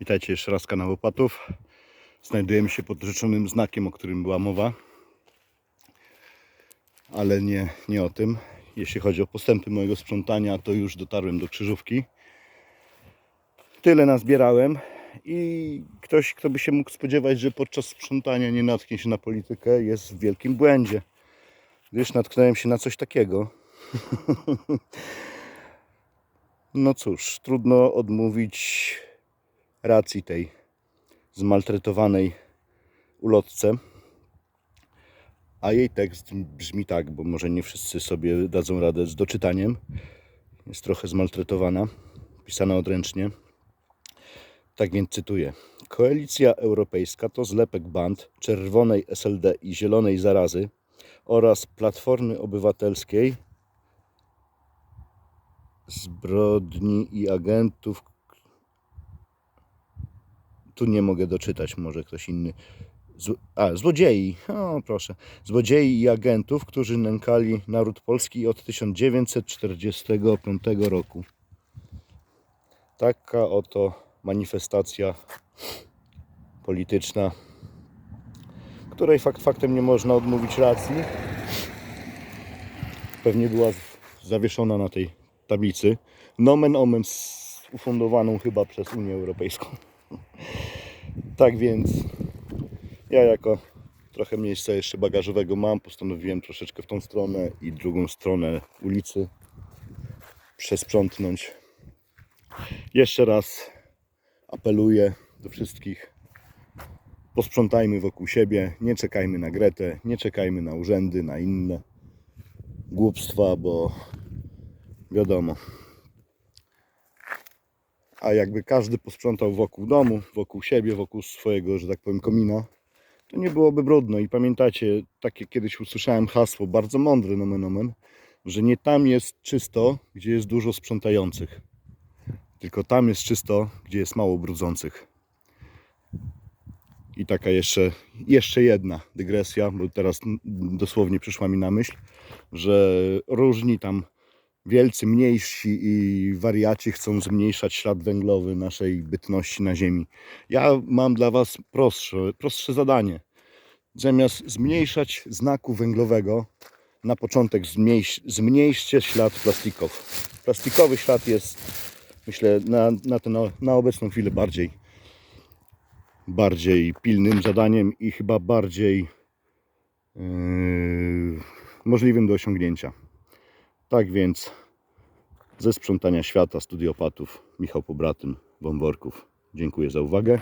Witajcie jeszcze raz kanał Opatów. Znajdujemy się pod rzeczonym znakiem, o którym była mowa. Ale nie, nie o tym. Jeśli chodzi o postępy mojego sprzątania, to już dotarłem do krzyżówki. Tyle nazbierałem i ktoś, kto by się mógł spodziewać, że podczas sprzątania nie natknie się na politykę, jest w wielkim błędzie. Gdyż natknąłem się na coś takiego. No cóż, trudno odmówić racji tej zmaltretowanej ulotce. A jej tekst brzmi tak, bo może nie wszyscy sobie dadzą radę z doczytaniem. Jest trochę zmaltretowana, pisana odręcznie. Tak więc cytuję. Koalicja Europejska to zlepek band czerwonej SLD i zielonej zarazy oraz Platformy Obywatelskiej, zbrodni i agentów. Tu nie mogę doczytać, może ktoś inny. Zł... A, złodziei, o proszę. Złodziei i agentów, którzy nękali naród polski od 1945 roku. Taka oto manifestacja polityczna, której fakt faktem nie można odmówić racji. Pewnie była zawieszona na tej tablicy. Nomen omen ufundowaną chyba przez Unię Europejską. Tak więc ja jako trochę miejsca jeszcze bagażowego mam, postanowiłem troszeczkę w tą stronę i drugą stronę ulicy przesprzątnąć. Jeszcze raz apeluję do wszystkich. Posprzątajmy wokół siebie, nie czekajmy na Gretę, nie czekajmy na urzędy, na inne głupstwa, bo wiadomo. A jakby każdy posprzątał wokół domu, wokół siebie, wokół swojego, że tak powiem, komina, to nie byłoby brudno. I pamiętacie, takie kiedyś usłyszałem hasło, bardzo mądre nomen omen, że nie tam jest czysto, gdzie jest dużo sprzątających. Tylko tam jest czysto, gdzie jest mało brudzących. I taka jeszcze, jeszcze jedna dygresja, bo teraz dosłownie przyszła mi na myśl, że różni tam wielcy, mniejsi i wariaci chcą zmniejszać ślad węglowy naszej bytności na Ziemi. Ja mam dla Was prostsze, prostsze zadanie. Zamiast zmniejszać znaku węglowego, na początek zmniejsz, zmniejszcie ślad plastikowy. Plastikowy ślad jest, myślę, na, na, tę, na obecną chwilę bardziej, bardziej pilnym zadaniem i chyba bardziej yy, możliwym do osiągnięcia. Tak więc ze sprzątania świata studiopatów Michał Pobratym Wąworków. Dziękuję za uwagę.